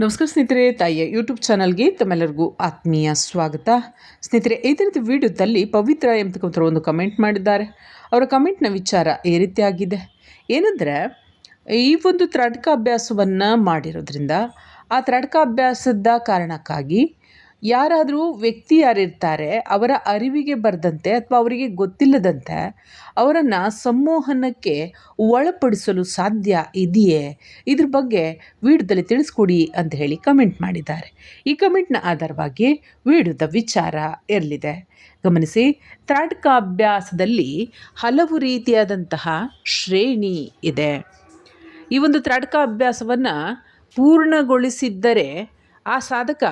ನಮಸ್ಕಾರ ಸ್ನೇಹಿತರೆ, ತಾಯಿಯ ಯೂಟ್ಯೂಬ್ ಚಾನಲ್ಗೆ ತಮ್ಮೆಲ್ಲರಿಗೂ ಆತ್ಮೀಯ ಸ್ವಾಗತ. ಸ್ನೇಹಿತರೆ, ಈ ಥರದ ವಿಡಿಯೋದಲ್ಲಿ ಪವಿತ್ರ ಎಂಬತಕ್ಕಂಥ ಒಂದು ಕಮೆಂಟ್ ಮಾಡಿದ್ದಾರೆ. ಅವರ ಕಮೆಂಟ್ನ ವಿಚಾರ ಈ ರೀತಿಯಾಗಿದೆ ಏನಂದರೆ, ಈ ಒಂದು ತ್ರಾಟಕಾಭ್ಯಾಸವನ್ನು ಮಾಡಿರೋದ್ರಿಂದ ಆ ತ್ರಾಟಕಾಭ್ಯಾಸದ ಕಾರಣಕ್ಕಾಗಿ ಯಾರಾದರೂ ವ್ಯಕ್ತಿ ಯಾರಿರ್ತಾರೆ, ಅವರ ಅರಿವಿಗೆ ಬರದಂತೆ ಅಥವಾ ಅವರಿಗೆ ಗೊತ್ತಿಲ್ಲದಂತೆ ಅವರನ್ನು ಸಂಮೋಹನಕ್ಕೆ ಒಳಪಡಿಸಲು ಸಾಧ್ಯ ಇದೆಯೇ? ಇದ್ರ ಬಗ್ಗೆ ವಿಡಿಯೋದಲ್ಲಿ ತಿಳಿಸ್ಕೊಡಿ ಅಂತ ಹೇಳಿ ಕಮೆಂಟ್ ಮಾಡಿದ್ದಾರೆ. ಈ ಕಮೆಂಟ್ನ ಆಧಾರವಾಗಿ ವಿಡಿಯೋದ ವಿಚಾರ ಇರಲಿದೆ. ಗಮನಿಸಿ, ತ್ರಾಟಕಾಭ್ಯಾಸದಲ್ಲಿ ಹಲವು ರೀತಿಯಾದಂತಹ ಶ್ರೇಣಿ ಇದೆ. ಈ ಒಂದು ತ್ರಾಟಕಾಭ್ಯಾಸವನ್ನು ಪೂರ್ಣಗೊಳಿಸಿದ್ದರೆ ಆ ಸಾಧಕ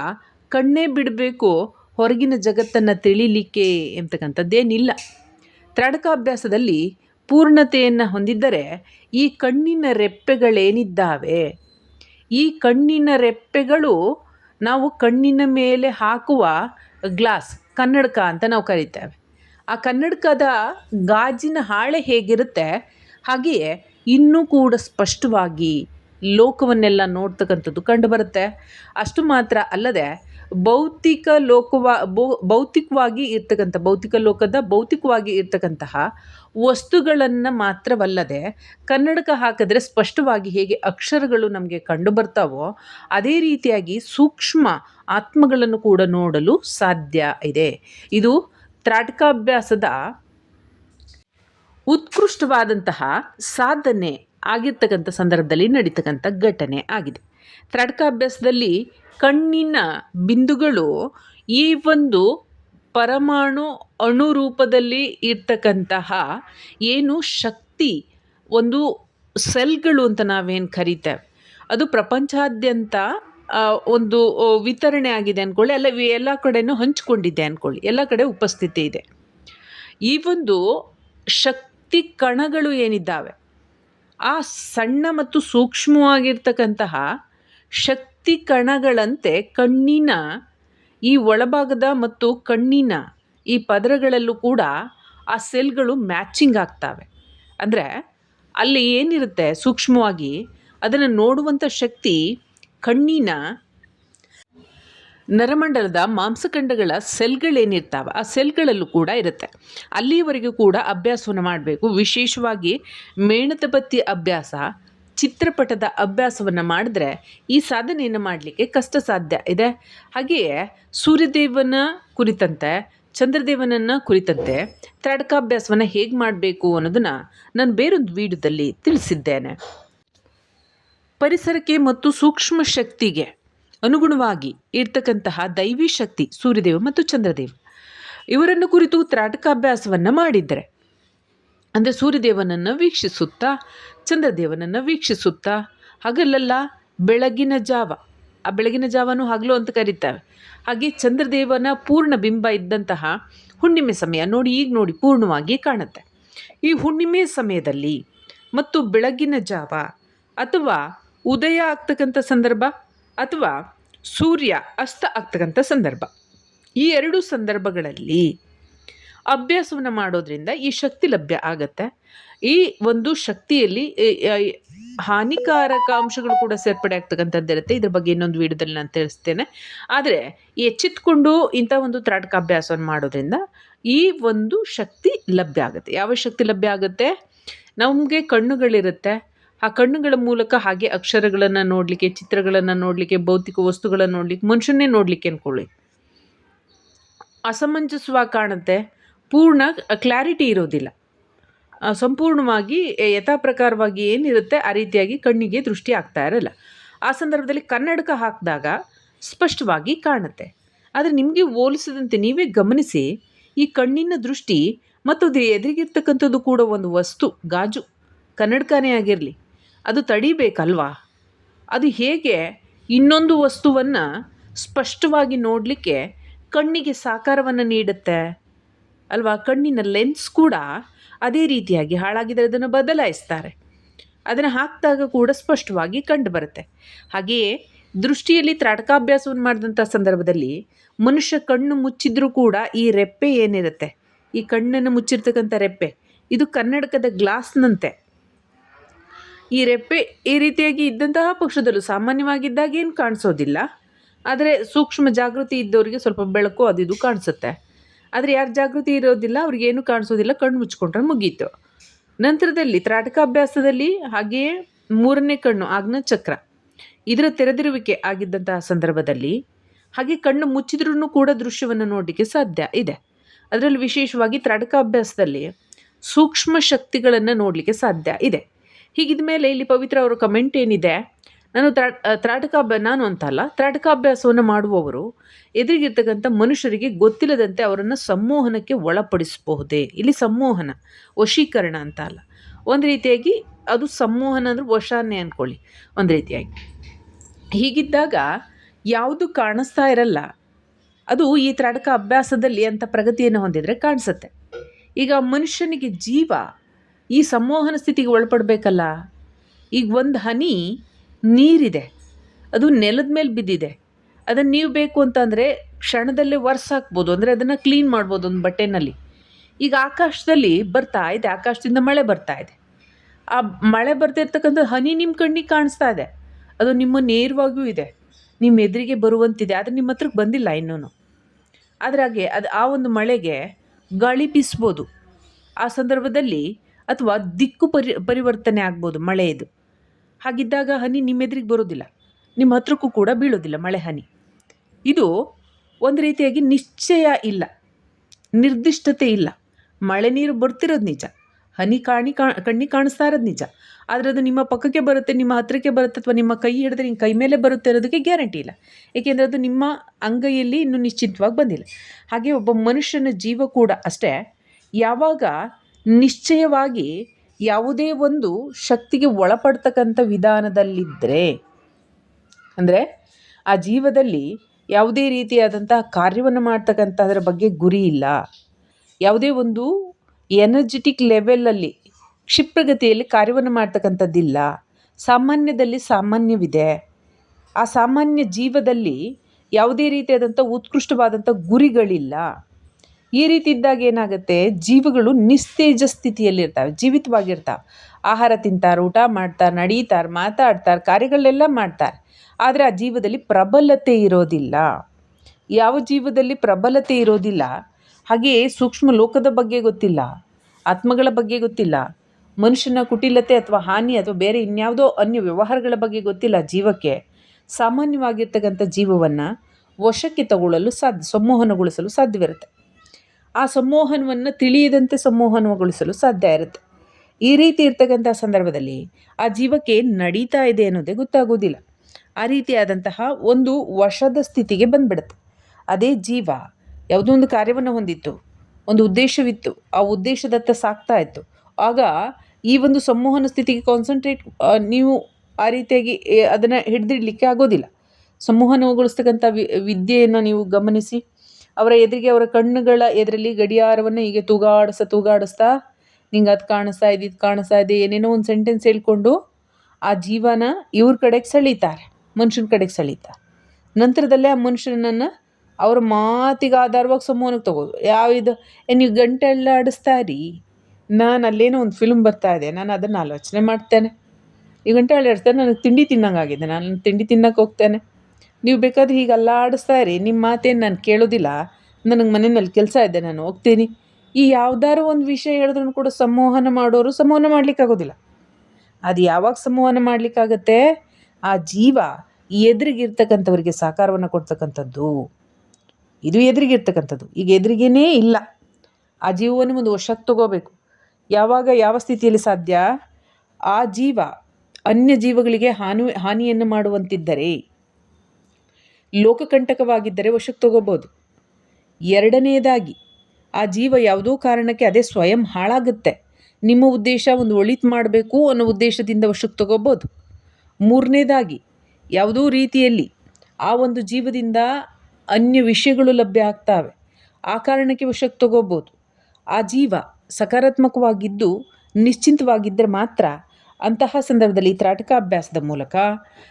ಕಣ್ಣೇ ಬಿಡಬೇಕು ಹೊರಗಿನ ಜಗತ್ತನ್ನು ತಿಳಿಲಿಕ್ಕೆ ಎಂತಕ್ಕಂಥದ್ದೇನಿಲ್ಲ. ತ್ರಾಟಕಾಭ್ಯಾಸದಲ್ಲಿ ಪೂರ್ಣತೆಯನ್ನು ಹೊಂದಿದ್ದರೆ ಈ ಕಣ್ಣಿನ ರೆಪ್ಪೆಗಳೇನಿದ್ದಾವೆ? ಈ ಕಣ್ಣಿನ ರೆಪ್ಪೆಗಳು ನಾವು ಕಣ್ಣಿನ ಮೇಲೆ ಹಾಕುವ ಗ್ಲಾಸ್, ಕನ್ನಡಕ ಅಂತ ನಾವು ಕರಿತೇವೆ. ಆ ಕನ್ನಡಕದ ಗಾಜಿನ ಹಾಳೆ ಹೇಗಿರುತ್ತೆ? ಹಾಗೆಯೇ ಇನ್ನೂ ಕೂಡ ಸ್ಪಷ್ಟವಾಗಿ ಲೋಕವನ್ನೆಲ್ಲ ನೋಡ್ತಕ್ಕಂಥದ್ದು ಕಂಡುಬರುತ್ತೆ. ಅಷ್ಟು ಮಾತ್ರ ಅಲ್ಲದೆ ಭೌತಿಕ ಲೋಕವ ಭೌತಿಕವಾಗಿ ಇರ್ತಕ್ಕಂಥ, ಭೌತಿಕ ಲೋಕದ ಭೌತಿಕವಾಗಿ ಇರ್ತಕ್ಕಂತಹ ವಸ್ತುಗಳನ್ನು ಮಾತ್ರವಲ್ಲದೆ ಕನ್ನಡಕ ಹಾಕಿದ್ರೆ ಸ್ಪಷ್ಟವಾಗಿ ಹೇಗೆ ಅಕ್ಷರಗಳು ನಮಗೆ ಕಂಡು ಬರ್ತಾವೋ ಅದೇ ರೀತಿಯಾಗಿ ಸೂಕ್ಷ್ಮ ಆತ್ಮಗಳನ್ನು ಕೂಡ ನೋಡಲು ಸಾಧ್ಯ ಇದೆ. ಇದು ತ್ರಾಟಕಾಭ್ಯಾಸದ ಉತ್ಕೃಷ್ಟವಾದಂತಹ ಸಾಧನೆ ಆಗಿರ್ತಕ್ಕಂಥ ಸಂದರ್ಭದಲ್ಲಿ ನಡೀತಕ್ಕಂಥ ಘಟನೆ ಆಗಿದೆ. ತ್ರಾಟಕಾಭ್ಯಾಸದಲ್ಲಿ ಕಣ್ಣಿನ ಬಿಂದುಗಳು ಈ ಒಂದು ಪರಮಾಣು ಅಣು ರೂಪದಲ್ಲಿ ಇರ್ತಕ್ಕಂತಹ ಏನು ಶಕ್ತಿ, ಒಂದು ಸೆಲ್ಗಳು ಅಂತ ನಾವೇನು ಕರಿತೇವೆ ಅದು ಪ್ರಪಂಚಾದ್ಯಂತ ಒಂದು ವಿತರಣೆ ಆಗಿದೆ ಅಂದ್ಕೊಳ್ಳಿ ಅಲ್ಲ ಎಲ್ಲ ಕಡೆಯೂ ಹಂಚಿಕೊಂಡಿದೆ ಅಂದ್ಕೊಳ್ಳಿ ಎಲ್ಲ ಕಡೆ ಉಪಸ್ಥಿತಿ ಇದೆ. ಈ ಒಂದು ಶಕ್ತಿ ಕಣಗಳು ಏನಿದ್ದಾವೆ, ಆ ಸಣ್ಣ ಮತ್ತು ಸೂಕ್ಷ್ಮವಾಗಿರ್ತಕ್ಕಂತಹ ಶಕ್ತಿ ಕಣಗಳಂತೆ ಕಣ್ಣಿನ, ಈ ಒಳಭಾಗದ ಮತ್ತು ಕಣ್ಣಿನ ಈ ಪದರಗಳಲ್ಲೂ ಕೂಡ ಆ ಸೆಲ್ಗಳು ಮ್ಯಾಚಿಂಗ್ ಆಗ್ತವೆ. ಅಂದರೆ ಅಲ್ಲಿ ಏನಿರುತ್ತೆ ಸೂಕ್ಷ್ಮವಾಗಿ, ಅದನ್ನು ನೋಡುವಂಥ ಶಕ್ತಿ ಕಣ್ಣಿನ ನರಮಂಡಲದ ಮಾಂಸಖಂಡಗಳ ಸೆಲ್ಗಳೇನಿರ್ತಾವೆ, ಆ ಸೆಲ್ಗಳಲ್ಲೂ ಕೂಡ ಇರುತ್ತೆ. ಅಲ್ಲಿಯವರೆಗೂ ಕೂಡ ಅಭ್ಯಾಸವನ್ನು ಮಾಡಬೇಕು. ವಿಶೇಷವಾಗಿ ಮೇಣದ ಬತ್ತಿ ಅಭ್ಯಾಸ ಚಿತ್ರಪಟದ ಅಭ್ಯಾಸವನ್ನು ಮಾಡಿದ್ರೆ ಈ ಸಾಧನೆಯನ್ನು ಮಾಡಲಿಕ್ಕೆ ಕಷ್ಟ ಸಾಧ್ಯ ಇದೆ. ಹಾಗೆಯೇ ಸೂರ್ಯದೇವನ ಕುರಿತಂತೆ, ಚಂದ್ರದೇವನನ್ನು ಕುರಿತಂತೆ ತ್ರಾಟಕಾಭ್ಯಾಸವನ್ನು ಹೇಗೆ ಮಾಡಬೇಕು ಅನ್ನೋದನ್ನು ನಾನು ಬೇರೊಂದು ವಿಡಿಯೋದಲ್ಲಿ ತಿಳಿಸಿದ್ದೇನೆ. ಪರಿಸರಕ್ಕೆ ಮತ್ತು ಸೂಕ್ಷ್ಮ ಶಕ್ತಿಗೆ ಅನುಗುಣವಾಗಿ ಇರ್ತಕ್ಕಂತಹ ದೈವಿ ಶಕ್ತಿ ಸೂರ್ಯದೇವ ಮತ್ತು ಚಂದ್ರದೇವ. ಇವರನ್ನು ಕುರಿತು ತ್ರಾಟಕಾಭ್ಯಾಸವನ್ನು ಮಾಡಿದ್ದರೆ ಅಂದರೆ ಸೂರ್ಯದೇವನನ್ನು ವೀಕ್ಷಿಸುತ್ತಾ ಚಂದ್ರದೇವನನ್ನು ವೀಕ್ಷಿಸುತ್ತಾ ಹಗಲಲ್ಲ ಬೆಳಗಿನ ಜಾವ. ಆ ಬೆಳಗಿನ ಜಾವನೂ ಹಗಲು ಅಂತ ಕರೀತಾವೆ ಹಾಗೆ ಚಂದ್ರದೇವನ ಪೂರ್ಣ ಬಿಂಬ ಇದ್ದಂತಹ ಹುಣ್ಣಿಮೆ ಸಮಯ ನೋಡಿ ಈಗ ನೋಡಿ ಪೂರ್ಣವಾಗಿ ಕಾಣುತ್ತೆ. ಈ ಹುಣ್ಣಿಮೆ ಸಮಯದಲ್ಲಿ ಮತ್ತು ಬೆಳಗಿನ ಜಾವ ಅಥವಾ ಉದಯ ಆಗ್ತಕ್ಕಂಥ ಸಂದರ್ಭ ಅಥವಾ ಸೂರ್ಯ ಅಸ್ತ ಆಗ್ತಕ್ಕಂಥ ಸಂದರ್ಭ. ಈ ಎರಡು ಸಂದರ್ಭಗಳಲ್ಲಿ ಅಭ್ಯಾಸವನ್ನು ಮಾಡೋದ್ರಿಂದ ಈ ಶಕ್ತಿ ಲಭ್ಯ ಆಗತ್ತೆ. ಈ ಒಂದು ಶಕ್ತಿಯಲ್ಲಿ ಹಾನಿಕಾರಕ ಅಂಶಗಳು ಕೂಡ ಸೇರ್ಪಡೆ ಆಗ್ತಕ್ಕಂಥದ್ದಿರುತ್ತೆ ಇದ್ರ ಬಗ್ಗೆ ಇನ್ನೊಂದು ವಿಡಿಯೋದಲ್ಲಿ ನಾನು ತಿಳಿಸ್ತೇನೆ. ಆದರೆ ಎಚ್ಚೆತ್ಕೊಂಡು ಇಂಥ ಒಂದು ತ್ರಾಟಕಾಭ್ಯಾಸವನ್ನು ಮಾಡೋದ್ರಿಂದ ಈ ಒಂದು ಶಕ್ತಿ ಲಭ್ಯ ಆಗುತ್ತೆ. ಯಾವ ಶಕ್ತಿ ಲಭ್ಯ ಆಗುತ್ತೆ? ನಮಗೆ ಕಣ್ಣುಗಳಿರುತ್ತೆ. ಆ ಕಣ್ಣುಗಳ ಮೂಲಕ ಹಾಗೆ ಅಕ್ಷರಗಳನ್ನು ನೋಡಲಿಕ್ಕೆ, ಚಿತ್ರಗಳನ್ನು ನೋಡಲಿಕ್ಕೆ, ಭೌತಿಕ ವಸ್ತುಗಳನ್ನು ನೋಡಲಿಕ್ಕೆ ಮನುಷ್ಯನೇ ನೋಡಲಿಕ್ಕೆ ಅಂದ್ಕೊಳ್ಳಿ ಅಸಮಂಜಸವಾಗಿ ಕಾಣುತ್ತೆ. ಪೂರ್ಣ ಕ್ಲಾರಿಟಿ ಇರೋದಿಲ್ಲ. ಸಂಪೂರ್ಣವಾಗಿ ಯಥಾಪ್ರಕಾರವಾಗಿ ಏನಿರುತ್ತೆ ಆ ರೀತಿಯಾಗಿ ಕಣ್ಣಿಗೆ ದೃಷ್ಟಿ ಆಗ್ತಾ ಇರಲ್ಲ. ಆ ಸಂದರ್ಭದಲ್ಲಿ ಕನ್ನಡಕ ಹಾಕಿದಾಗ ಸ್ಪಷ್ಟವಾಗಿ ಕಾಣುತ್ತೆ. ಆದರೆ ನಿಮಗೆ ಹೋಲಿಸಿದಂತೆ ನೀವೇ ಗಮನಿಸಿ, ಈ ಕಣ್ಣಿನ ದೃಷ್ಟಿ ಮತ್ತು ಅದು ಎದುರಿಗಿರ್ತಕ್ಕಂಥದ್ದು ಕೂಡ ಒಂದು ವಸ್ತು, ಗಾಜು. ಕನ್ನಡಕನೇ ಆಗಿರಲಿ. ಅದು ತಡಿಬೇಕಲ್ವಾ? ಅದು ಹೇಗೆ ಇನ್ನೊಂದು ವಸ್ತುವನ್ನು ಸ್ಪಷ್ಟವಾಗಿ ನೋಡಲಿಕ್ಕೆ ಕಣ್ಣಿಗೆ ಸಾಕಾರವನ್ನು ನೀಡುತ್ತೆ? ಅಲ್ವಾ? ಕಣ್ಣಿನ ಲೆನ್ಸ್ ಕೂಡ ಅದೇ ರೀತಿಯಾಗಿ ಹಾಳಾಗಿದ್ದರೆ ಅದನ್ನು ಬದಲಾಯಿಸ್ತಾರೆ. ಅದನ್ನು ಹಾಕಿದಾಗ ಕೂಡ ಸ್ಪಷ್ಟವಾಗಿ ಕಂಡು ಬರುತ್ತೆ ಹಾಗೆಯೇ ದೃಷ್ಟಿಯಲ್ಲಿ ತ್ರಾಟಕಾಭ್ಯಾಸವನ್ನು ಮಾಡಿದಂಥ ಸಂದರ್ಭದಲ್ಲಿ ಮನುಷ್ಯ ಕಣ್ಣು ಮುಚ್ಚಿದ್ರೂ ಕೂಡ ಈ ರೆಪ್ಪೆ ಏನಿರುತ್ತೆ? ಈ ಕಣ್ಣನ್ನು ಮುಚ್ಚಿರ್ತಕ್ಕಂಥ ರೆಪ್ಪೆ, ಇದು ಕನ್ನಡಕದ ಗ್ಲಾಸ್ನಂತೆ. ಈ ರೆಪ್ಪೆ ಈ ರೀತಿಯಾಗಿ ಇದ್ದಂತಹ ಪಕ್ಷದಲ್ಲೂ ಸಾಮಾನ್ಯವಾಗಿದ್ದಾಗ ಏನು ಕಾಣಿಸೋದಿಲ್ಲ. ಆದರೆ ಸೂಕ್ಷ್ಮ ಜಾಗೃತಿ ಇದ್ದವರಿಗೆ ಸ್ವಲ್ಪ ಬೆಳಕು ಅದು ಕಾಣಿಸುತ್ತೆ. ಆದರೆ ಯಾರು ಜಾಗೃತಿ ಇರೋದಿಲ್ಲ ಅವ್ರಿಗೇನು ಕಾಣಿಸೋದಿಲ್ಲ, ಕಣ್ಣು ಮುಚ್ಕೊಂಡ್ರೆ ಮುಗೀತು. ನಂತರದಲ್ಲಿ ತ್ರಾಟಕ ಅಭ್ಯಾಸದಲ್ಲಿ ಹಾಗೆಯೇ ಮೂರನೇ ಕಣ್ಣು ಆಗ್ನ ಚಕ್ರ. ಇದರ ತೆರೆದಿರುವಿಕೆ ಆಗಿದ್ದಂತಹ ಸಂದರ್ಭದಲ್ಲಿ ಹಾಗೆ ಕಣ್ಣು ಮುಚ್ಚಿದ್ರೂ ಕೂಡ ದೃಶ್ಯವನ್ನು ನೋಡಲಿಕ್ಕೆ ಸಾಧ್ಯ ಇದೆ. ಅದರಲ್ಲಿ ವಿಶೇಷವಾಗಿ ತ್ರಾಟಕ ಅಭ್ಯಾಸದಲ್ಲಿ ಸೂಕ್ಷ್ಮ ಶಕ್ತಿಗಳನ್ನು ನೋಡಲಿಕ್ಕೆ ಸಾಧ್ಯ ಇದೆ. ಹೀಗಿದ ಮೇಲೆ ಇಲ್ಲಿ ಪವಿತ್ರ ಅವರ ಕಮೆಂಟ್ ಏನಿದೆ? ನಾನು ತ್ರಾ ತ್ರಾಟಕಾಭ್ಯ, ನಾನು ಅಂತಲ್ಲ, ತ್ರಾಟಕಾಭ್ಯಾಸವನ್ನು ಮಾಡುವವರು ಎದುರಿಗಿರ್ತಕ್ಕಂಥ ಮನುಷ್ಯರಿಗೆ ಗೊತ್ತಿಲ್ಲದಂತೆ ಅವರನ್ನು ಸಂಮೋಹನಕ್ಕೆ ಒಳಪಡಿಸಬಹುದೇ? ಇಲ್ಲಿ ಸಂಮೋಹನ, ವಶೀಕರಣ ಅಂತ ಅಲ್ಲ ಒಂದು ರೀತಿಯಾಗಿ ಅದು ಸಂಮೋಹನ ಅಂದರೆ ವಶಾನೆ ಅಂದ್ಕೊಳ್ಳಿ ಒಂದು ರೀತಿಯಾಗಿ. ಹೀಗಿದ್ದಾಗ ಯಾವುದು ಕಾಣಿಸ್ತಾ ಇರಲ್ಲ, ಅದು ಈ ತ್ರಾಟಕ ಅಭ್ಯಾಸದಲ್ಲಿ ಅಂತ ಪ್ರಗತಿಯನ್ನು ಹೊಂದಿದರೆ ಕಾಣಿಸುತ್ತೆ. ಈಗ ಮನುಷ್ಯನಿಗೆ ಜೀವ ಈ ಸಂಮೋಹನ ಸ್ಥಿತಿಗೆ ಒಳಪಡಬೇಕಲ್ಲ, ಈಗ ಒಂದು ಹನಿ ನೀರಿದೆ. ಅದು ನೆಲದ ಮೇಲೆ ಬಿದ್ದಿದೆ. ಅದನ್ನು ನೀವು ಬೇಕು ಅಂತಂದರೆ ಕ್ಷಣದಲ್ಲೇ ವರ್ಸ್ ಹಾಕ್ಬೋದು. ಅಂದರೆ ಅದನ್ನು ಕ್ಲೀನ್ ಮಾಡ್ಬೋದು ಒಂದು ಬಟ್ಟೆನಲ್ಲಿ. ಈಗ ಆಕಾಶದಲ್ಲಿ ಬರ್ತಾ ಇದೆ. ಆಕಾಶದಿಂದ ಮಳೆ ಬರ್ತಾ ಇದೆ. ಆ ಮಳೆ ಬರ್ತಿರ್ತಕ್ಕಂಥ ಹನಿ ನಿಮ್ಮ ಕಣ್ಣಿಗೆ ಕಾಣಿಸ್ತಾ ಇದೆ. ಅದು ನಿಮ್ಮ ನೇರವಾಗಿಯೂ ಇದೆ. ನಿಮ್ಮ ಎದುರಿಗೆ ಬರುವಂತಿದೆ. ಆದರೆ ನಿಮ್ಮ ಹತ್ರಕ್ಕೆ ಬಂದಿಲ್ಲ ಇನ್ನೂ ಅದರಾಗೆ ಅದು ಆ ಒಂದು ಮಳೆಗೆ ಗಾಳಿ ಬೀಸ್ಬೋದು. ಆ ಸಂದರ್ಭದಲ್ಲಿ ಅಥವಾ ದಿಕ್ಕು ಪರಿ, ಪರಿವರ್ತನೆ ಆಗ್ಬೋದು ಮಳೆಯದು ಹಾಗಿದ್ದಾಗ ಹನಿ ನಿಮ್ಮ ಎದುರಿಗೆ ಬರೋದಿಲ್ಲ. ನಿಮ್ಮ ಹತ್ರಕ್ಕೂ ಕೂಡ ಬೀಳೋದಿಲ್ಲ ಮಳೆ ಹನಿ. ಇದು ಒಂದು ರೀತಿಯಾಗಿ ನಿಶ್ಚಯ ಇಲ್ಲ. ನಿರ್ದಿಷ್ಟತೆ ಇಲ್ಲ. ಮಳೆ ನೀರು ಬರ್ತಿರೋದು ನಿಜ. ಹನಿ ಕಾಣಿ ಕಾ, ಕಣ್ಣಿ ಕಾಣಿಸ್ತಾ ಇರೋದು ನಿಜ. ಆದರೆ ಅದು ನಿಮ್ಮ ಪಕ್ಕಕ್ಕೆ ಬರುತ್ತೆ, ನಿಮ್ಮ ಹತ್ತಿರಕ್ಕೆ ಬರುತ್ತೆ ಅಥವಾ ನಿಮ್ಮ ಕೈ ಹಿಡಿದ್ರೆ ನಿಮ್ಮ ಕೈ ಮೇಲೆ ಬರುತ್ತೆ ಅನ್ನೋದಕ್ಕೆ ಗ್ಯಾರಂಟಿ ಇಲ್ಲ. ಏಕೆಂದರೆ ಅದು ನಿಮ್ಮ ಅಂಗೈಯಲ್ಲಿ ಇನ್ನೂ ನಿಶ್ಚಿತವಾಗಿ ಬಂದಿಲ್ಲ. ಹಾಗೆ ಒಬ್ಬ ಮನುಷ್ಯನ ಜೀವ ಕೂಡ ಅಷ್ಟೇ. ಯಾವಾಗ ನಿಶ್ಚಯವಾಗಿ ಯಾವುದೇ ಒಂದು ಶಕ್ತಿಗೆ ಒಳಪಡ್ತಕ್ಕಂಥ ವಿಧಾನದಲ್ಲಿದ್ದರೆ ಅಂದರೆ ಆ ಜೀವದಲ್ಲಿ ಯಾವುದೇ ರೀತಿಯಾದಂತಹ ಕಾರ್ಯವನ್ನು ಮಾಡ್ತಕ್ಕಂಥದ್ರ ಬಗ್ಗೆ ಗುರಿ ಇಲ್ಲ. ಯಾವುದೇ ಒಂದು ಎನರ್ಜೆಟಿಕ್ ಲೆವೆಲಲ್ಲಿ, ಕ್ಷಿಪ್ರಗತಿಯಲ್ಲಿ ಕಾರ್ಯವನ್ನು ಮಾಡ್ತಕ್ಕಂಥದ್ದಿಲ್ಲ. ಸಾಮಾನ್ಯದಲ್ಲಿ ಸಾಮಾನ್ಯವಿದೆ. ಆ ಸಾಮಾನ್ಯ ಜೀವದಲ್ಲಿ ಯಾವುದೇ ರೀತಿಯಾದಂಥ ಉತ್ಕೃಷ್ಟವಾದಂಥ ಗುರಿಗಳಿಲ್ಲ. ಈ ರೀತಿ ಇದ್ದಾಗ ಏನಾಗುತ್ತೆ? ಜೀವಗಳು ನಿಸ್ತೇಜ ಸ್ಥಿತಿಯಲ್ಲಿರ್ತಾವೆ, ಜೀವಿತವಾಗಿರ್ತಾವೆ. ಆಹಾರ ತಿಂತಾರೆ, ಊಟ ಮಾಡ್ತಾರೆ, ನಡೀತಾರೆ, ಮಾತಾಡ್ತಾರೆ ಕಾರ್ಯಗಳೆಲ್ಲ ಮಾಡ್ತಾರೆ. ಆದರೆ ಆ ಜೀವದಲ್ಲಿ ಪ್ರಬಲತೆ ಇರೋದಿಲ್ಲ. ಯಾವ ಜೀವದಲ್ಲಿ ಪ್ರಬಲತೆ ಇರೋದಿಲ್ಲ? ಹಾಗೆಯೇ ಸೂಕ್ಷ್ಮ ಲೋಕದ ಬಗ್ಗೆ ಗೊತ್ತಿಲ್ಲ, ಆತ್ಮಗಳ ಬಗ್ಗೆ ಗೊತ್ತಿಲ್ಲ, ಮನುಷ್ಯನ ಕುಟಿಲತೆ ಅಥವಾ ಹಾನಿ ಅಥವಾ ಬೇರೆ ಇನ್ಯಾವುದೋ ಅನ್ಯ ವ್ಯವಹಾರಗಳ ಬಗ್ಗೆ ಗೊತ್ತಿಲ್ಲ ಜೀವಕ್ಕೆ. ಸಾಮಾನ್ಯವಾಗಿರ್ತಕ್ಕಂಥ ಜೀವವನ್ನು ವಶಕ್ಕೆ ತಗೊಳ್ಳಲು ಸಾಧ್ಯ ಸಂಮೋಹನಗೊಳಿಸಲು ಸಾಧ್ಯವಿರುತ್ತೆ. ಆ ಸಂಮೋಹನವನ್ನು ತಿಳಿಯದಂತೆ ಸಂಮೋಹನಗೊಳಿಸಲು ಸಾಧ್ಯ ಇರುತ್ತೆ. ಈ ರೀತಿ ಇರ್ತಕ್ಕಂಥ ಸಂದರ್ಭದಲ್ಲಿ ಆ ಜೀವಕ್ಕೆ ನಡೀತಾ ಇದೆ ಅನ್ನೋದೇ ಗೊತ್ತಾಗೋದಿಲ್ಲ ಆ ರೀತಿಯಾದಂತಹ ಒಂದು ವಶದ ಸ್ಥಿತಿಗೆ ಬಂದ್ಬಿಡುತ್ತೆ. ಅದೇ ಜೀವ ಯಾವುದೋ ಒಂದು ಕಾರ್ಯವನ್ನು ಹೊಂದಿತ್ತು, ಒಂದು ಉದ್ದೇಶವಿತ್ತು, ಆ ಉದ್ದೇಶದತ್ತ ಸಾಗ್ತಾ ಇತ್ತು. ಆಗ ಈ ಒಂದು ಸಂಮೋಹನ ಸ್ಥಿತಿಗೆ ಕಾನ್ಸಂಟ್ರೇಟ್ ನೀವು ಆ ರೀತಿಯಾಗಿ ಅದನ್ನು ಹಿಡಿದಿಡಲಿಕ್ಕೆ ಆಗೋದಿಲ್ಲ. ಸಂಮೋಹನಗೊಳಿಸ್ತಕ್ಕಂಥ ವಿದ್ಯೆಯನ್ನು ನೀವು ಗಮನಿಸಿ ಅವರ ಎದುರಿಗೆ ಅವರ ಕಣ್ಣುಗಳ ಎದುರಲ್ಲಿ ಗಡಿಯಾರವನ್ನು ಹೀಗೆ ತೂಗಾಡಿಸ ತೂಗಾಡಿಸ್ತಾ, ನಿಂಗೆ ಅದು ಕಾಣಿಸ್ತಾ ಇದೆ, ಇದು ಕಾಣಿಸ್ತಾ ಇದೆ, ಏನೇನೋ ಒಂದು ಸೆಂಟೆನ್ಸ್ ಹೇಳ್ಕೊಂಡು ಆ ಜೀವನ ಇವ್ರ ಕಡೆಗೆ ಸೆಳೀತಾರೆ, ಮನುಷ್ಯನ ಕಡೆಗೆ ಸೆಳೀತಾರೆ. ನಂತರದಲ್ಲೇ ಆ ಮನುಷ್ಯನನ್ನು ಅವ್ರ ಮಾತಿಗೆ ಆಧಾರವಾಗಿ ಸಮೂಹನಕ್ಕೆ ತಗೋದು. ಯಾವ ಇದು, ಏ ನೀವು ಗಂಟೆ ಎಲ್ಲ ಆಡಿಸ್ತಾರಿ ನಾನು ಅಲ್ಲೇನೋ ಒಂದು ಫಿಲ್ಮ್ ಬರ್ತಾ ಇದೆ, ನಾನು ಅದನ್ನು ಆಲೋಚನೆ ಮಾಡ್ತೇನೆ. ಈ ಗಂಟೆ ಆಡಿಸ್ತಾರೆ ನನಗೆ ತಿಂಡಿ ತಿನ್ನಂಗಾಗಿದೆ ನಾನು ತಿಂಡಿ ತಿನ್ನಕ್ಕೆ ಹೋಗ್ತೇನೆ. ನೀವು ಬೇಕಾದ್ರೆ ಹೀಗೆ ಅಲ್ಲಾಡಿಸ್ತಾ ಇರಿ. ನಿಮ್ಮ ಮಾತೇನು ನಾನು ಕೇಳೋದಿಲ್ಲ. ನನಗೆ ಮನೆಯಲ್ಲಿ ಕೆಲಸ ಇದೆ, ನಾನು ಹೋಗ್ತೀನಿ. ಈ ಯಾವ್ದಾದ್ರು ಒಂದು ವಿಷಯ ಹೇಳಿದ್ರೂ ಕೂಡ ಸಂವಹನ ಮಾಡೋರು ಸಂವಹನ ಮಾಡಲಿಕ್ಕಾಗೋದಿಲ್ಲ. ಅದು ಯಾವಾಗ ಸಂವಹನ ಮಾಡಲಿಕ್ಕಾಗತ್ತೆ? ಆ ಜೀವ ಎದುರಿಗಿರ್ತಕ್ಕಂಥವ್ರಿಗೆ ಸಾಕಾರವನ್ನು ಕೊಡ್ತಕ್ಕಂಥದ್ದು. ಇದು ಎದುರಿಗಿರ್ತಕ್ಕಂಥದ್ದು. ಈಗ ಎದುರಿಗೇನೇ ಇಲ್ಲ. ಆ ಜೀವವನ್ನು ಒಂದು ವಶಕ್ಕೆ ತಗೋಬೇಕು. ಯಾವಾಗ ಯಾವ ಸ್ಥಿತಿಯಲ್ಲಿ ಸಾಧ್ಯ? ಆ ಜೀವ ಅನ್ಯ ಜೀವಗಳಿಗೆ ಹಾನಿ, ಹಾನಿಯನ್ನು ಮಾಡುವಂತಿದ್ದರೆ ಲೋಕಕಂಟಕವಾಗಿದ್ದರೆ ವಶಕ್ಕೆ ತಗೋಬೋದು. ಎರಡನೆಯದಾಗಿ, ಆ ಜೀವ ಯಾವುದೋ ಕಾರಣಕ್ಕೆ ಅದೇ ಸ್ವಯಂ ಹಾಳಾಗುತ್ತೆ. ನಿಮ್ಮ ಉದ್ದೇಶ ಒಂದು ಒಳಿತು ಮಾಡಬೇಕು ಅನ್ನೋ ಉದ್ದೇಶದಿಂದ ವಶಕ್ಕೆ ತಗೋಬೋದು. ಮೂರನೇದಾಗಿ, ಯಾವುದೋ ರೀತಿಯಲ್ಲಿ ಆ ಒಂದು ಜೀವದಿಂದ ಅನ್ಯ ವಿಷಯಗಳು ಲಭ್ಯ ಆಗ್ತಾವೆ. ಆ ಕಾರಣಕ್ಕೆ ವಶಕ್ಕೆ ತಗೋಬೋದು. ಆ ಜೀವ ಸಕಾರಾತ್ಮಕವಾಗಿದ್ದು, ನಿಶ್ಚಿಂತವಾಗಿದ್ದರೆ ಮಾತ್ರ ಅಂತಹ ಸಂದರ್ಭದಲ್ಲಿ ತ್ರಾಟಕ ಅಭ್ಯಾಸದ ಮೂಲಕ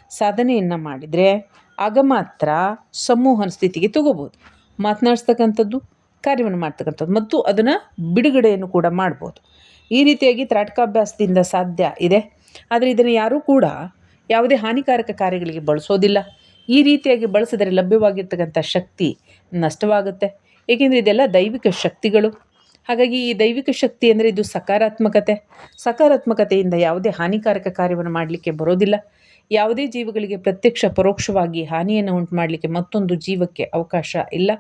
ಸಾಧನೆಯನ್ನು ಮಾಡಿದರೆ ಆಗ ಮಾತ್ರ ಸಮೂಹನ ಸ್ಥಿತಿಗೆ ತಗೋಬೋದು. ಮಾತನಾಡಿಸ್ತಕ್ಕಂಥದ್ದು, ಕಾರ್ಯವನ್ನು ಮಾಡ್ತಕ್ಕಂಥದ್ದು, ಮತ್ತು ಅದನ್ನು ಬಿಡುಗಡೆಯನ್ನು ಕೂಡ ಮಾಡ್ಬೋದು. ಈ ರೀತಿಯಾಗಿ ತ್ರಾಟಕಾಭ್ಯಾಸದಿಂದ ಸಾಧ್ಯ ಇದೆ. ಆದರೆ ಇದನ್ನು ಯಾರೂ ಕೂಡ ಯಾವುದೇ ಹಾನಿಕಾರಕ ಕಾರ್ಯಗಳಿಗೆ ಬಳಸೋದಿಲ್ಲ. ಈ ರೀತಿಯಾಗಿ ಬಳಸಿದರೆ ಲಭ್ಯವಾಗಿರ್ತಕ್ಕಂಥ ಶಕ್ತಿ ನಷ್ಟವಾಗುತ್ತೆ. ಏಕೆಂದರೆ ಇದೆಲ್ಲ ದೈವಿಕ ಶಕ್ತಿಗಳು. ಹಾಗಾಗಿ ಈ ದೈವಿಕ ಶಕ್ತಿ ಅಂದರೆ ಇದು ಸಕಾರಾತ್ಮಕತೆ. ಸಕಾರಾತ್ಮಕತೆಯಿಂದ ಯಾವುದೇ ಹಾನಿಕಾರಕ ಕಾರ್ಯವನ್ನು ಮಾಡಲಿಕ್ಕೆ ಬರೋದಿಲ್ಲ. ಯಾವುದೇ ಜೀವಗಳಿಗೆ ಪ್ರತ್ಯಕ್ಷ ಪರೋಕ್ಷವಾಗಿ ಹಾನಿಯನ್ನು ಉಂಟು ಮಾಡಲಿಕ್ಕೆ ಮತ್ತೊಂದು ಜೀವಕ್ಕೆ ಅವಕಾಶ ಇಲ್ಲ.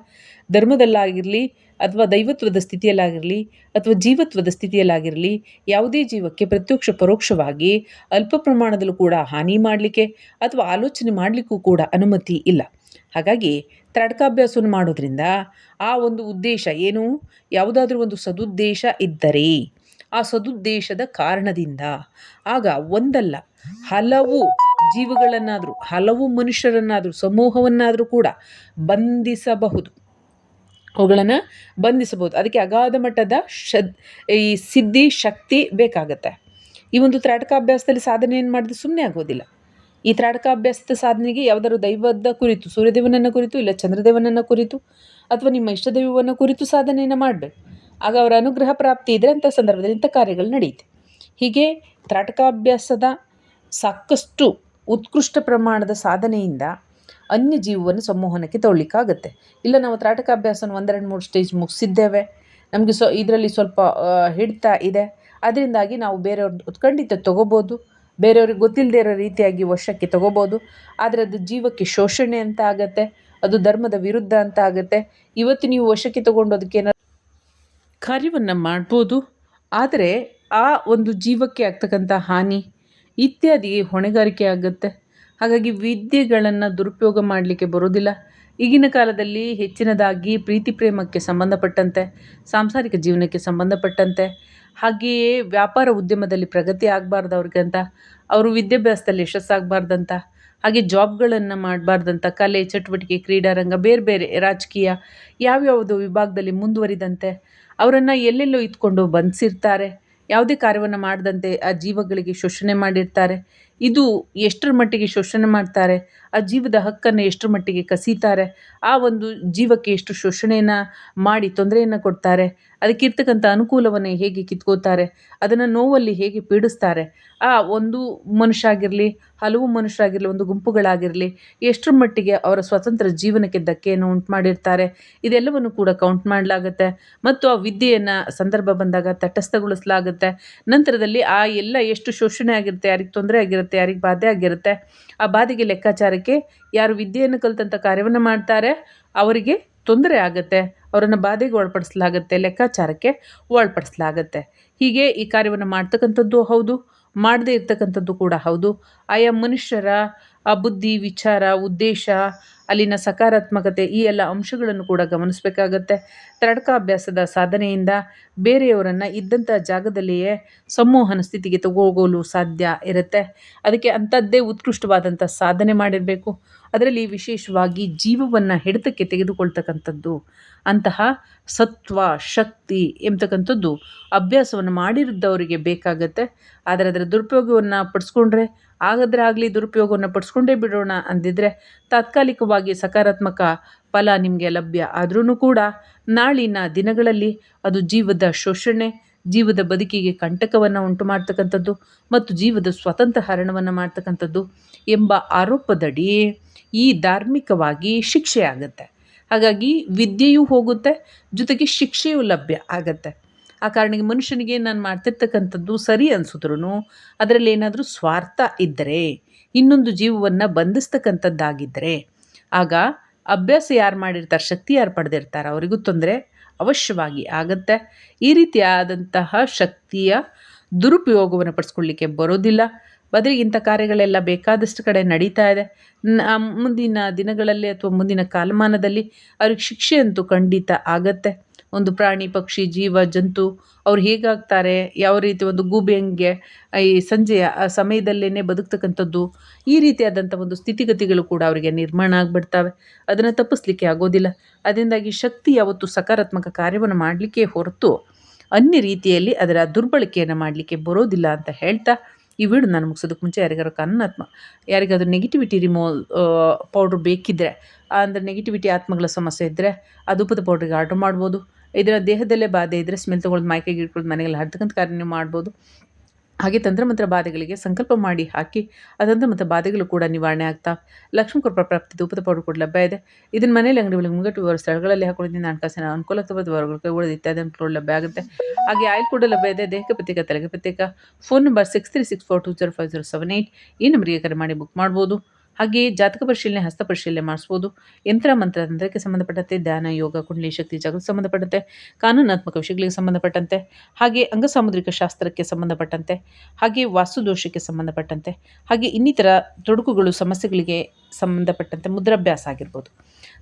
ಧರ್ಮದಲ್ಲಾಗಿರಲಿ ಅಥವಾ ದೈವತ್ವದ ಸ್ಥಿತಿಯಲ್ಲಾಗಿರಲಿ ಅಥವಾ ಜೀವತ್ವದ ಸ್ಥಿತಿಯಲ್ಲಾಗಿರಲಿ ಯಾವುದೇ ಜೀವಕ್ಕೆ ಪ್ರತ್ಯಕ್ಷ ಪರೋಕ್ಷವಾಗಿ ಅಲ್ಪ ಪ್ರಮಾಣದಲ್ಲೂ ಕೂಡ ಹಾನಿ ಮಾಡಲಿಕ್ಕೆ ಅಥವಾ ಆಲೋಚನೆ ಮಾಡಲಿಕ್ಕೂ ಕೂಡ ಅನುಮತಿ ಇಲ್ಲ. ಹಾಗಾಗಿ ತ್ರಾಟಕಾಭ್ಯಾಸವನ್ನು ಮಾಡೋದ್ರಿಂದ ಆ ಒಂದು ಉದ್ದೇಶ ಏನು? ಯಾವುದಾದ್ರೂ ಒಂದು ಸದುದ್ದೇಶ ಇದ್ದರೆ ಆ ಸದುದ್ದೇಶದ ಕಾರಣದಿಂದ ಆಗ ಒಂದಲ್ಲ, ಹಲವು ಜೀವಗಳನ್ನಾದರೂ, ಹಲವು ಮನುಷ್ಯರನ್ನಾದರೂ, ಸಮೂಹವನ್ನಾದರೂ ಕೂಡ ಬಂಧಿಸಬಹುದು. ಅವುಗಳನ್ನು ಬಂಧಿಸಬಹುದು. ಅದಕ್ಕೆ ಅಗಾಧ ಮಟ್ಟದ ಶದ್, ಈ ಸಿದ್ಧಿ, ಶಕ್ತಿ ಬೇಕಾಗತ್ತೆ. ಈ ಒಂದು ತ್ರಾಟಕಾಭ್ಯಾಸದಲ್ಲಿ ಏನು ಮಾಡಿದ್ರೆ? ಸುಮ್ಮನೆ ಆಗೋದಿಲ್ಲ. ಈ ತ್ರಾಟಕಾಭ್ಯಾಸದ ಸಾಧನೆಗೆ ಯಾವುದಾದ್ರು ದೈವದ ಕುರಿತು, ಸೂರ್ಯದೇವನನ್ನು ಕುರಿತು, ಇಲ್ಲ ಚಂದ್ರದೇವನನ್ನು ಕುರಿತು, ಅಥವಾ ನಿಮ್ಮ ಇಷ್ಟದೈವವನ್ನು ಕುರಿತು ಸಾಧನೆಯನ್ನು ಮಾಡಬೇಕು. ಆಗ ಅವರ ಅನುಗ್ರಹ ಪ್ರಾಪ್ತಿ ಇದ್ದರೆ ಅಂಥ ಸಂದರ್ಭದಲ್ಲಿ ಇಂಥ ಕಾರ್ಯಗಳು ನಡೆಯುತ್ತೆ ಹೀಗೆ ತ್ರಾಟಕಾಭ್ಯಾಸದ ಸಾಕಷ್ಟು ಉತ್ಕೃಷ್ಟ ಪ್ರಮಾಣದ ಸಾಧನೆಯಿಂದ ಅನ್ಯ ಜೀವವನ್ನು ಸಂಮೋಹನಕ್ಕೆ ತೊಗೊಳ್ಲಿಕ್ಕಾಗತ್ತೆ ಇಲ್ಲ, ನಾವು ತ್ರಾಟಕಾಭ್ಯಾಸನ ಒಂದೆರಡು, ಮೂರು ಸ್ಟೇಜ್ ಮುಗಿಸಿದ್ದೇವೆ. ನಮಗೆ ಸೊ, ಇದರಲ್ಲಿ ಸ್ವಲ್ಪ ಹಿಡಿತ ಇದೆ. ಅದರಿಂದಾಗಿ ನಾವು ಬೇರೆಯವ್ರದ್ದು ಖಂಡಿತ ತೊಗೋಬೋದು. ಬೇರೆಯವ್ರಿಗೆ ಗೊತ್ತಿಲ್ಲದೆ ಇರೋ ರೀತಿಯಾಗಿ ವಶಕ್ಕೆ ತೊಗೋಬೋದು. ಆದರೆ ಅದು ಜೀವಕ್ಕೆ ಶೋಷಣೆ ಅಂತ ಆಗತ್ತೆ. ಅದು ಧರ್ಮದ ವಿರುದ್ಧ ಅಂತ ಆಗುತ್ತೆ. ಇವತ್ತು ನೀವು ವಶಕ್ಕೆ ತೊಗೊಂಡು ಅದಕ್ಕೆ ಕಾರ್ಯವನ್ನು ಮಾಡ್ಬೋದು. ಆದರೆ ಆ ಒಂದು ಜೀವಕ್ಕೆ ಆಗ್ತಕ್ಕಂಥ ಹಾನಿ ಇತ್ಯಾದಿ ಹೊಣೆಗಾರಿಕೆ ಆಗುತ್ತೆ. ಹಾಗಾಗಿ ವಿದ್ಯೆಗಳನ್ನು ದುರುಪಯೋಗ ಮಾಡಲಿಕ್ಕೆ ಬರೋದಿಲ್ಲ. ಈಗಿನ ಕಾಲದಲ್ಲಿ ಹೆಚ್ಚಿನದಾಗಿ ಪ್ರೀತಿ ಪ್ರೇಮಕ್ಕೆ ಸಂಬಂಧಪಟ್ಟಂತೆ, ಸಾಂಸಾರಿಕ ಜೀವನಕ್ಕೆ ಸಂಬಂಧಪಟ್ಟಂತೆ, ಹಾಗೆಯೇ ವ್ಯಾಪಾರ ಉದ್ಯಮದಲ್ಲಿ ಪ್ರಗತಿ ಆಗಬಾರ್ದು ಅವ್ರಿಗಂತ ಅವರು ವಿದ್ಯಾಭ್ಯಾಸದಲ್ಲಿ ಯಶಸ್ಸಾಗಬಾರ್ದಂತ, ಹಾಗೆ ಜಾಬ್ಗಳನ್ನು ಮಾಡಬಾರ್ದಂತ, ಕಲೆ, ಚಟುವಟಿಕೆ ಕ್ರೀಡಾರಂಗ ಬೇರೆ ಬೇರೆ ರಾಜಕೀಯ, ಯಾವ್ಯಾವುದೋ ವಿಭಾಗದಲ್ಲಿ ಮುಂದುವರಿದಂತೆ, ಅವರನ್ನು ಎಲ್ಲೆಲ್ಲೋ ಇದ್ಕೊಂಡು ಬಂಧಿಸಿರ್ತಾರೆ ಯಾವುದೇ ಕಾರ್ಯವನ್ನು ಮಾಡದಂತೆ ಆ ಜೀವಗಳಿಗೆ ಶೋಷಣೆ ಮಾಡಿರ್ತಾರೆ. ಇದು ಎಷ್ಟರ ಮಟ್ಟಿಗೆ ಶೋಷಣೆ ಮಾಡ್ತಾರೆ, ಆ ಜೀವದ ಹಕ್ಕನ್ನು ಎಷ್ಟರ ಮಟ್ಟಿಗೆ ಕಸೀತಾರೆ, ಆ ಒಂದು ಜೀವಕ್ಕೆ ಎಷ್ಟು ಶೋಷಣೆಯನ್ನು ಮಾಡಿ ತೊಂದರೆಯನ್ನು ಕೊಡ್ತಾರೆ ಅದಕ್ಕಿರ್ತಕ್ಕಂಥ ಅನುಕೂಲವನ್ನು ಹೇಗೆ ಕಿತ್ಕೋತಾರೆ ಅದನ್ನು ನೋವಲ್ಲಿ ಹೇಗೆ ಪೀಡಿಸ್ತಾರೆ, ಆ ಒಂದು ಮನುಷ್ಯ ಆಗಿರಲಿ ಹಲವು ಮನುಷ್ಯರಾಗಿರಲಿ, ಒಂದು ಗುಂಪುಗಳಾಗಿರಲಿ, ಎಷ್ಟರ ಮಟ್ಟಿಗೆ ಅವರ ಸ್ವತಂತ್ರ ಜೀವನಕ್ಕೆ ಧಕ್ಕೆಯನ್ನು ಉಂಟು ಮಾಡಿರ್ತಾರೆ ಇದೆಲ್ಲವನ್ನು ಕೂಡ ಕೌಂಟ್ ಮಾಡಲಾಗುತ್ತೆ. ಮತ್ತು ಆ ವಿದ್ಯೆಯನ್ನು ಸಂದರ್ಭ ಬಂದಾಗ ತಟಸ್ಥಗೊಳಿಸಲಾಗುತ್ತೆ. ನಂತರದಲ್ಲಿ ಆ ಎಲ್ಲ ಎಷ್ಟು ಶೋಷಣೆ ಆಗಿರುತ್ತೆ, ಯಾರಿಗೆ ತೊಂದರೆ ಆಗಿರುತ್ತೆ, ಯಾರಿಗೆ ಬಾಧೆ ಆಗಿರುತ್ತೆ, ಆ ಬಾಧೆಗೆ ಲೆಕ್ಕಾಚಾರಕ್ಕೆ ಯಾರು ವಿದ್ಯೆಯನ್ನು ಕಲಿತಂಥ ಕಾರ್ಯವನ್ನು ಮಾಡ್ತಾರೆ, ಅವರಿಗೆ ತೊಂದರೆ ಆಗುತ್ತೆ, ಅವರನ್ನು ಬಾಧೆಗೆ ಒಳಪಡಿಸಲಾಗುತ್ತೆ, ಲೆಕ್ಕಾಚಾರಕ್ಕೆ ಒಳಪಡಿಸಲಾಗುತ್ತೆ. ಹೀಗೆ ಈ ಕಾರ್ಯವನ್ನು ಮಾಡ್ತಕ್ಕಂಥದ್ದು ಹೌದು, ಮಾಡದೇ ಇರ್ತಕ್ಕಂಥದ್ದು ಕೂಡ ಹೌದು. ಆಯಾ ಮನುಷ್ಯರ ಆ ಬುದ್ಧಿ, ವಿಚಾರ, ಉದ್ದೇಶ, ಅಲ್ಲಿನ ಸಕಾರಾತ್ಮಕತೆ ಈ ಎಲ್ಲ ಅಂಶಗಳನ್ನು ಕೂಡ ಗಮನಿಸಬೇಕಾಗತ್ತೆ. ತಡಕಾಭ್ಯಾಸದ ಸಾಧನೆಯಿಂದ ಬೇರೆಯವರನ್ನು ಇದ್ದಂಥ ಜಾಗದಲ್ಲಿಯೇ ಸಂಮೋಹನ ಸ್ಥಿತಿಗೆ ತಗೋಗೋಲು ಸಾಧ್ಯ ಇರುತ್ತೆ. ಅದಕ್ಕೆ ಅಂಥದ್ದೇ ಉತ್ಕೃಷ್ಟವಾದಂಥ ಸಾಧನೆ ಮಾಡಿರಬೇಕು. ಅದರಲ್ಲಿ ವಿಶೇಷವಾಗಿ ಜೀವವನ್ನು ಹಿಡಿತಕ್ಕೆ ತೆಗೆದುಕೊಳ್ತಕ್ಕಂಥದ್ದು, ಅಂತಹ ಸತ್ವ, ಶಕ್ತಿ ಎಂಬತಕ್ಕಂಥದ್ದು ಅಭ್ಯಾಸವನ್ನು ಮಾಡಿರದ್ದವರಿಗೆ ಬೇಕಾಗತ್ತೆ. ಆದರೆ ಅದರ ದುರುಪಯೋಗವನ್ನು ಪಡಿಸ್ಕೊಂಡ್ರೆ ಆಗದ್ರೆ ಆಗಲಿ ದುರುಪಯೋಗವನ್ನು ಪಡಿಸ್ಕೊಂಡೇ ಬಿಡೋಣ ಅಂದಿದ್ರೆ ತಾತ್ಕಾಲಿಕವಾಗಿ ಸಕಾರಾತ್ಮಕ ಫಲ ನಿಮಗೆ ಲಭ್ಯ ಆದ್ರೂ ಕೂಡ ನಾಳಿನ ದಿನಗಳಲ್ಲಿ ಅದು ಜೀವದ ಶೋಷಣೆ, ಜೀವದ ಬದುಕಿಗೆ ಕಂಟಕವನ್ನು ಉಂಟು ಮಾಡ್ತಕ್ಕಂಥದ್ದು ಮತ್ತು ಜೀವದ ಸ್ವತಂತ್ರ ಹರಣವನ್ನು ಮಾಡ್ತಕ್ಕಂಥದ್ದು ಎಂಬ ಆರೋಪದಡಿ ಈ ಧಾರ್ಮಿಕವಾಗಿ ಶಿಕ್ಷೆ ಆಗುತ್ತೆ. ಹಾಗಾಗಿ ವಿದ್ಯೆಯೂ ಹೋಗುತ್ತೆ, ಜೊತೆಗೆ ಶಿಕ್ಷೆಯೂ ಲಭ್ಯ ಆಗತ್ತೆ. ಆ ಕಾರಣಕ್ಕೆ ಮನುಷ್ಯನಿಗೆ ನಾನು ಮಾಡ್ತಿರ್ತಕ್ಕಂಥದ್ದು ಸರಿ ಅನಿಸಿದ್ರು ಅದರಲ್ಲಿ ಏನಾದರೂ ಸ್ವಾರ್ಥ ಇದ್ದರೆ, ಇನ್ನೊಂದು ಜೀವವನ್ನು ಬಂಧಿಸ್ತಕ್ಕಂಥದ್ದಾಗಿದ್ದರೆ, ಆಗ ಅಭ್ಯಾಸ ಯಾರು ಮಾಡಿರ್ತಾರೆ, ಶಕ್ತಿ ಯಾರು ಪಡೆದಿರ್ತಾರೆ, ಅವರಿಗೂ ತೊಂದರೆ ಅವಶ್ಯವಾಗಿ ಆಗತ್ತೆ. ಈ ರೀತಿಯಾದಂತಹ ಶಕ್ತಿಯ ದುರುಪಯೋಗವನ್ನು ಪಡಿಸ್ಕೊಳ್ಳಿಕ್ಕೆ ಬರೋದಿಲ್ಲ. ಬದಲಿಗೆ ಇಂಥ ಕಾರ್ಯಗಳೆಲ್ಲ ಬೇಕಾದಷ್ಟು ಕಡೆ ನಡೀತಾ ಇದೆ. ಮುಂದಿನ ದಿನಗಳಲ್ಲಿ ಅಥವಾ ಮುಂದಿನ ಕಾಲಮಾನದಲ್ಲಿ ಅವ್ರಿಗೆ ಶಿಕ್ಷೆ ಅಂತೂ ಖಂಡಿತ ಆಗತ್ತೆ. ಒಂದು ಪ್ರಾಣಿ, ಪಕ್ಷಿ, ಜೀವ, ಜಂತು, ಅವ್ರು ಹೇಗಾಗ್ತಾರೆ, ಯಾವ ರೀತಿ ಒಂದು ಗೂಬೆ ಹಂಗೆ ಈ ಸಂಜೆಯ, ಆ ಸಮಯದಲ್ಲೇ ಬದುಕ್ತಕ್ಕಂಥದ್ದು, ಈ ರೀತಿಯಾದಂಥ ಒಂದು ಸ್ಥಿತಿಗತಿಗಳು ಕೂಡ ಅವರಿಗೆ ನಿರ್ಮಾಣ ಆಗಿಬಿಡ್ತವೆ. ಅದನ್ನು ತಪ್ಪಿಸ್ಲಿಕ್ಕೆ ಆಗೋದಿಲ್ಲ. ಅದರಿಂದಾಗಿ ಶಕ್ತಿ ಯಾವತ್ತು ಸಕಾರಾತ್ಮಕ ಕಾರ್ಯವನ್ನು ಮಾಡಲಿಕ್ಕೆ ಹೊರತು, ಅನ್ಯ ರೀತಿಯಲ್ಲಿ ಅದರ ದುರ್ಬಳಕೆಯನ್ನು ಮಾಡಲಿಕ್ಕೆ ಬರೋದಿಲ್ಲ ಅಂತ ಹೇಳ್ತಾ, ಈ ವಿಡಿಯೋ ನಾನು ಮುಗಿಸೋದಕ್ಕೆ ಮುಂಚೆ ಯಾರಿಗಾರು ಕನ್ನಾತ್ಮ ಯಾರಿಗಾದ್ರೂ ನೆಗೆಟಿವಿಟಿ ರಿಮೋ ಪೌಡ್ರ್ ಬೇಕಿದ್ದರೆ ಅಂದರೆ ನೆಗೆಟಿವಿಟಿ ಆತ್ಮಗಳ ಸಮಸ್ಯೆ ಇದ್ದರೆ ಆ ಧೂಪದ ಪೌಡ್ರಿಗೆ ಆರ್ಡ್ರ್ ಮಾಡ್ಬೋದು. ಇದರ ದೇಹದಲ್ಲೇ ಬಾಧೆ ಇದ್ದರೆ ಸ್ಮೆಲ್ ತೊಗೊಳ್ಳೋದು ಮೈಕೆಗೆ ಇಟ್ಕೊಳ್ಳೋದು, ಮನೆಯಲ್ಲಿ ಹರ್ದಕ್ಕಂತ ಕಾರ್ಯ ನೀವು ಮಾಡ್ಬೋದು. ಹಾಗೆ ತಂತ್ರಮಂತ್ರ ಬಾಧೆಗಳಿಗೆ ಸಂಕಲ್ಪ ಮಾಡಿ ಹಾಕಿ, ಆ ತಂತ್ರಮಂತ್ರ ಬಾಧೆಗಳು ಕೂಡ ನಿವಾರಣೆ ಆಗ್ತಾ, ಲಕ್ಷ್ಮೀ ಕೃಪಾ ಪ್ರಾಪ್ತಿ ಧೂಪದ ಪೌಡರ್ ಕೂಡ ಲಭ್ಯ ಇದೆ. ಇದನ್ನ ಮನೆಯಲ್ಲಿ ಅಂಗಡಿಗಳಿಗೆ ಮುಂಗಟ್ಟು ವಿವರ ಸ್ಥಳಗಳಲ್ಲಿ ಹಾಕೊಳ್ಳೋದ್ರಿಂದ ಹಣಕಾಸಿನ ಅನುಕೂಲತ್ವದ ವರಗಳು ಕೈಗೊಳ್ಳೋದು ಇತ್ಯಾದಿ ಅನುಕೂಲ ಲಭ್ಯ ಆಗುತ್ತೆ. ಹಾಗೆ ಆಯಿಲ್ ಕೂಡ ಲಭ್ಯ ಇದೆ. ದೇಹಕ್ಕೆ ಪ್ರತ್ಯೇಕ, ತಲೆಗೆ ಪ್ರತ್ಯೇಕ. Phone number six three six four two zero five zero seven eight ಈ ನಂಬರಿಗೆ ಕರೆ ಮಾಡಿ ಬುಕ್ ಮಾಡ್ಬೋದು. ಹಾಗೆಯೇ ಜಾತಕ ಪರಿಶೀಲನೆ, ಹಸ್ತ ಪರಿಶೀಲನೆ ಮಾಡಿಸ್ಬೋದು. ಯಂತ್ರ ಮಂತ್ರ ತಂತ್ರಕ್ಕೆ ಸಂಬಂಧಪಟ್ಟಂತೆ ಧ್ಯಾನ, ಯೋಗ, ಕುಂಡಲಿ ಶಕ್ತಿ ಜಾಗೃತಿ ಸಂಬಂಧಪಟ್ಟಂತೆ, ಕಾನೂನಾತ್ಮಕ ವಿಷಯಗಳಿಗೆ ಸಂಬಂಧಪಟ್ಟಂತೆ, ಹಾಗೆ ಅಂಗಸಾಮುದ್ರಿಕ ಶಾಸ್ತ್ರಕ್ಕೆ ಸಂಬಂಧಪಟ್ಟಂತೆ, ಹಾಗೆ ವಾಸ್ತುದೋಷಕ್ಕೆ ಸಂಬಂಧಪಟ್ಟಂತೆ, ಹಾಗೆ ಇನ್ನಿತರ ತೊಡಕುಗಳು, ಸಮಸ್ಯೆಗಳಿಗೆ ಸಂಬಂಧಪಟ್ಟಂತೆ ಮುದ್ರಾಭ್ಯಾಸ ಆಗಿರ್ಬೋದು.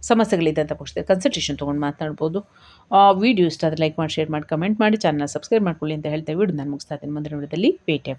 ಸಮಸ್ಯೆಗಳಿದೆ ಅಂತ ಪಕ್ಷದಲ್ಲಿ ಕನ್ಸಲ್ಟೇಷನ್ ತೊಗೊಂಡು ಮಾತನಾಡ್ಬೋದು. ವಿಡಿಯೋ ಇಷ್ಟ ಆದರೆ ಲೈಕ್ ಮಾಡಿ ಶೇರ್ ಮಾಡಿ ಕಮೆಂಟ್ ಮಾಡಿ ಚಾನಲ್ ಸಬ್ಸ್ಕ್ರೈಬ್ ಮಾಡ್ಕೊಳ್ಳಿ ಅಂತ ಹೇಳ್ತಾ ವಿಡಿಯೋ ನಾನು ಮುಗಿಸ್ತಾ ಇದ್ದೀನಿ. ಮುಂದಿನ ವಿಡಿಯೋದಲ್ಲಿ ಭೇಟಿ